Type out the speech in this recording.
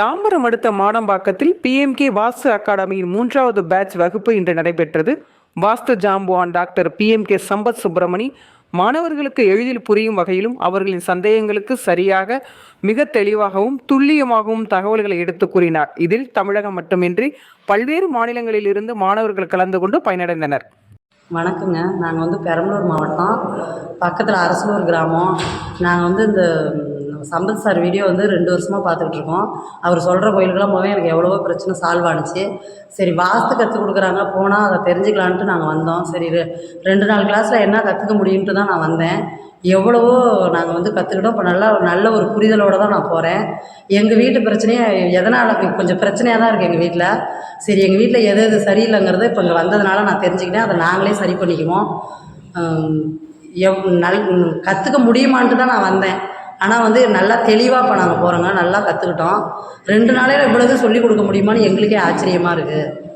தாம்பரம் அடுத்த மாடம்பாக்கத்தில் பிஎம்கே வாஸ்து அகாடமியின் மூன்றாவது பேட்ச் வகுப்பு இன்று நடைபெற்றது. வாஸ்து ஜாம்புவான் டாக்டர் பிஎம்கே சம்பத் சுப்பிரமணி மாணவர்களுக்கு எளிதில் புரியும் வகையிலும் அவர்களின் சந்தேகங்களுக்கு சரியாக மிக தெளிவாகவும் துல்லியமாகவும் தகவல்களை எடுத்து கூறினார். இதில் தமிழகம் மட்டுமின்றி பல்வேறு மாநிலங்களிலிருந்து மாணவர்கள் கலந்து கொண்டு பயனடைந்தனர். வணக்கங்க. நாங்கள் வந்து பெரம்பலூர் மாவட்டம். பக்கத்தில் அரசலூர் கிராமம். நாங்கள் வந்து இந்த சம்பத் சார் வீடியோ வந்து ரெண்டு வருஷமாக பார்த்துக்கிட்டு இருக்கோம். அவர் சொல்கிற கோயிலுக்கெல்லாம் போவேன் எனக்கு எவ்வளவோ பிரச்சனை சால்வ் ஆனுச்சு. சரி வாஸ்து கற்றுக் கொடுக்குறாங்க. போனால் அதை தெரிஞ்சுக்கலான்ட்டு நாங்கள் வந்தோம். சரி ரெ- ரெண்டு நாள் கிளாஸில் என்ன கற்றுக்க முடியும்ட்டு தான் நான் வந்தேன். எவ்வளவோ நாங்கள் வந்து கற்றுக்கிட்டோம் இப்போ நல்லா நல்ல ஒரு புரிதலோடு தான் நான் போகிறேன் எங்கள் வீட்டு பிரச்சனையே எதனால் கொஞ்சம் பிரச்சனையாக தான் இருக்குது எங்கள் வீட்டில் சரி எங்கள் வீட்டில் எது எது சரியில்லைங்கிறத இப்போ இங்கே வந்ததுனால நான் தெரிஞ்சுக்கிட்டேன். அதை நாங்களே சரி பண்ணிக்குவோம். எவ் நல் கற்றுக்க முடியுமான்ட்டு தான் நான் வந்தேன். ஆனால் வந்து நல்லா தெளிவாக இப்போ நாங்கள் போகிறோங்க நல்லா கற்றுக்கிட்டோம் ரெண்டு நாளையில் இவ்வளவு சொல்லிக் கொடுக்க முடியுமான்னு எங்களுக்கே ஆச்சரியமாக இருக்குது